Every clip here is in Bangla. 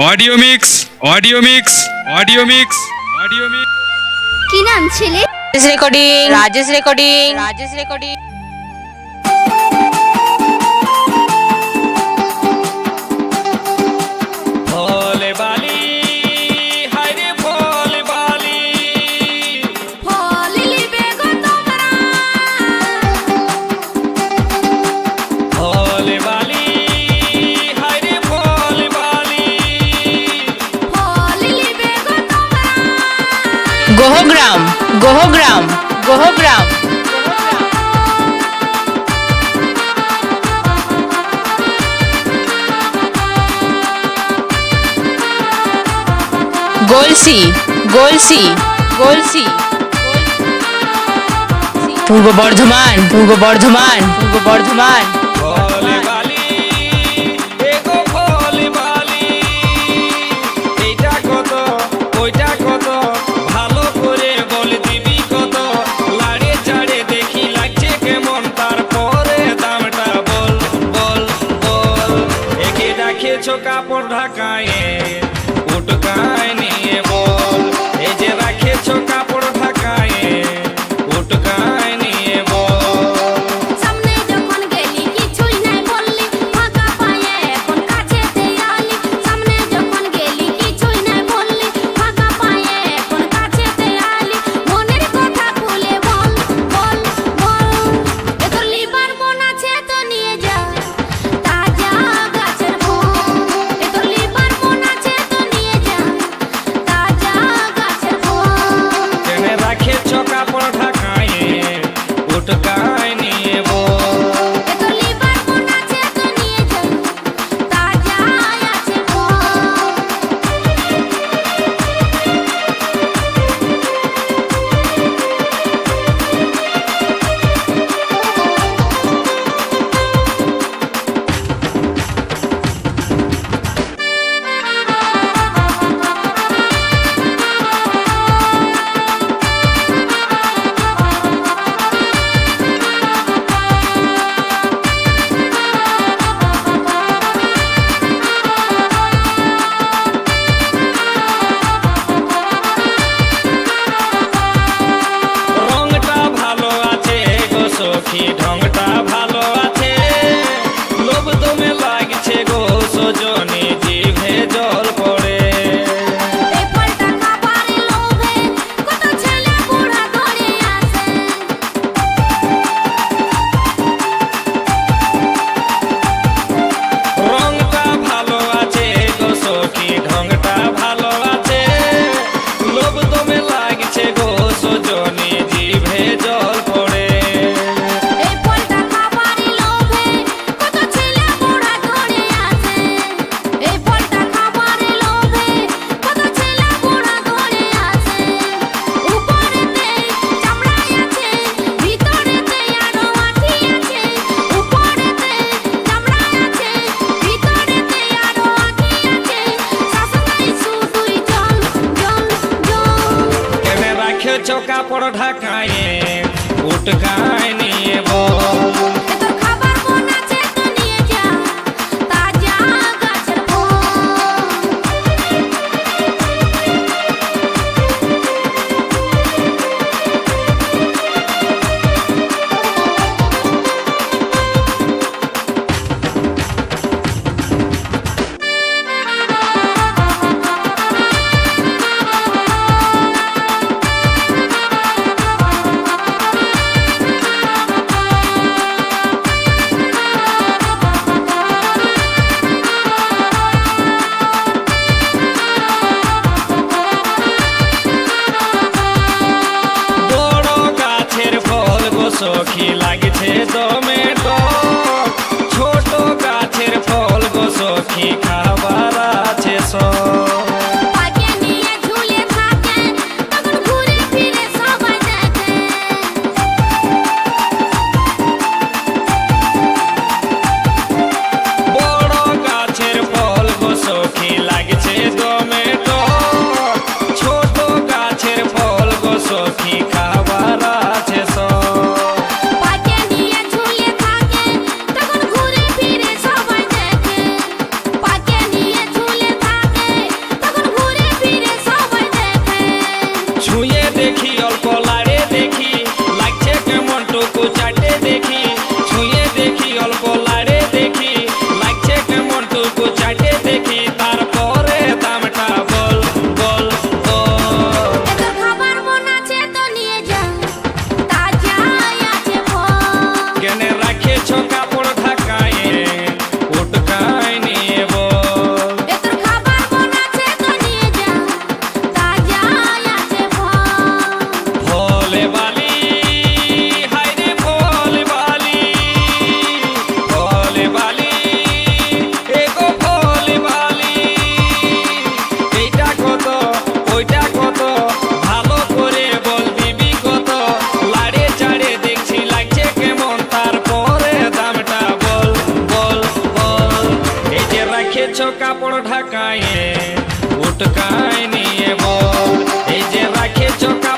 Audio mix audio mix audio mix audio mix কি নাম ছেলে? Recording Rajesh recording Rajesh recording Gohagram Gohagram Gohagram Golsi Golsi Golsi Purba Bardhaman Purba Bardhaman पूर्व बर्धमान গেছো কাপড় ঢাকায় উটকায় নিয়ে বল। এই যে রাখেছো কাপড় ঢাকায় উটকায় কাপড় ঢাকায় উটকায় নিয়ে বল Mônica. তাকায়ে উটকায় নিয়ে বল এই যে রাখে চোখ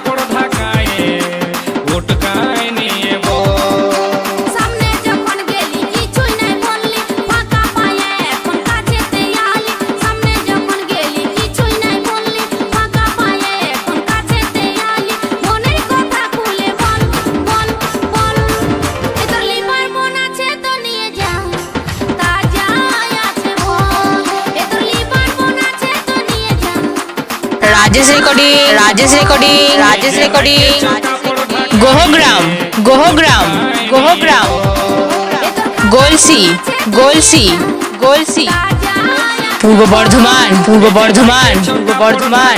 Rajesh recording Rajesh recording Rajesh recording Gohagram Gohagram Gohagram Golsi Golsi Golsi Purba Bardhaman Purba Bardhaman পূর্ব বর্ধমান